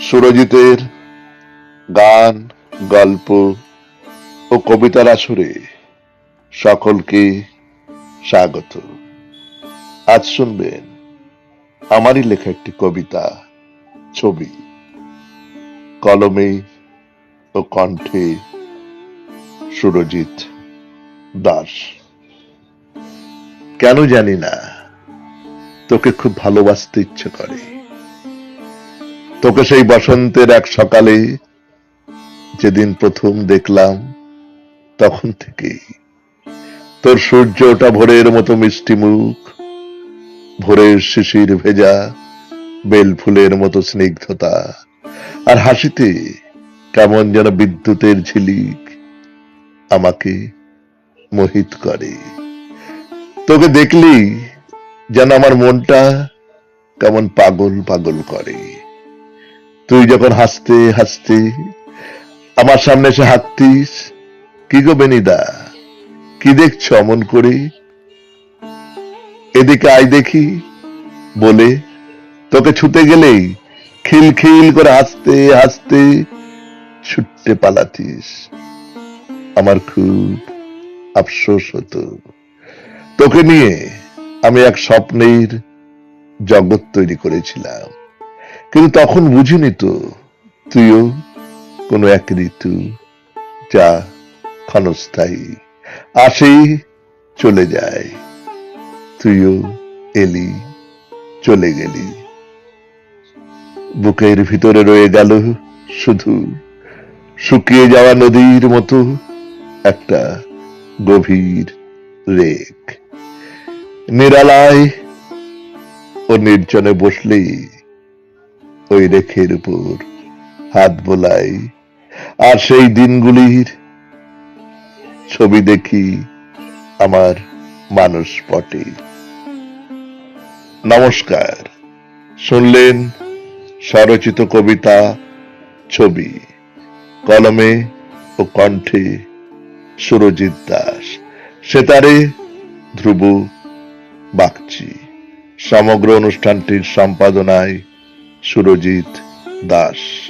সুরজিতের গান, গল্প ও কবিতার আসরে সকলকে স্বাগত। আজ শুনবেন আমারই লেখা একটি কবিতা, ছবি। কলমে ও কণ্ঠে সুরজিৎ দাস। কেন জানি না, তোকে খুব ভালোবাসতে ইচ্ছে করে। তোকে সেই বসন্তের এক সকালে যেদিন প্রথম দেখলাম, তখন থেকেই তোর সূর্য ওটা ভোরের মতো মিষ্টি মুখ, ভোরের শিশির ভেজা বেল ফুলের মতো স্নিগ্ধতা আর হাসিতে কেমন যেন বিদ্যুতের ঝিলিক আমাকে মোহিত করে। তোকে দেখলি যেন আমার মনটা কেমন পাগল পাগল করে। তুই যখন হাসতে হাসতে আমার সামনে এসে হাঁটতিস কি গো বেনিদা? কি দেখছ অমন করে? এদিকে আই দেখি, বলে তোকে ছুতে গেলেই খিল খিল করে হাসতে হাসতে ছুটতে পালাতিস। আমার খুব আফসোস হতো। তোকে নিয়ে আমি এক স্বপ্নের জগৎ তৈরি করেছিলাম। কিন্তু তখন বুঝিনি তো, তুইও কোনো এক ঋতু যা ক্ষণস্থায়ী আসে চলে যায়। তুইও এলি, চলে গেলি। বুকের ভিতরে রয়ে গেল শুধু শুকিয়ে যাওয়া নদীর মতো একটা গভীর রেক। নিরালায় ও নির্জনে বসলেই ওই রেখের উপর হাত বোলাই। আর সেই দিনগুলির ছবি দেখি আমার মানুষ পটে নমস্কার। শুনলেন স্বরচিত কবিতা, ছবি। কলমে ও কণ্ঠে সুরজিৎ দাস। সেতারে ধ্রুব বাগচি। সমগ্র অনুষ্ঠানটির সম্পাদনায় সুরজিৎ দাস।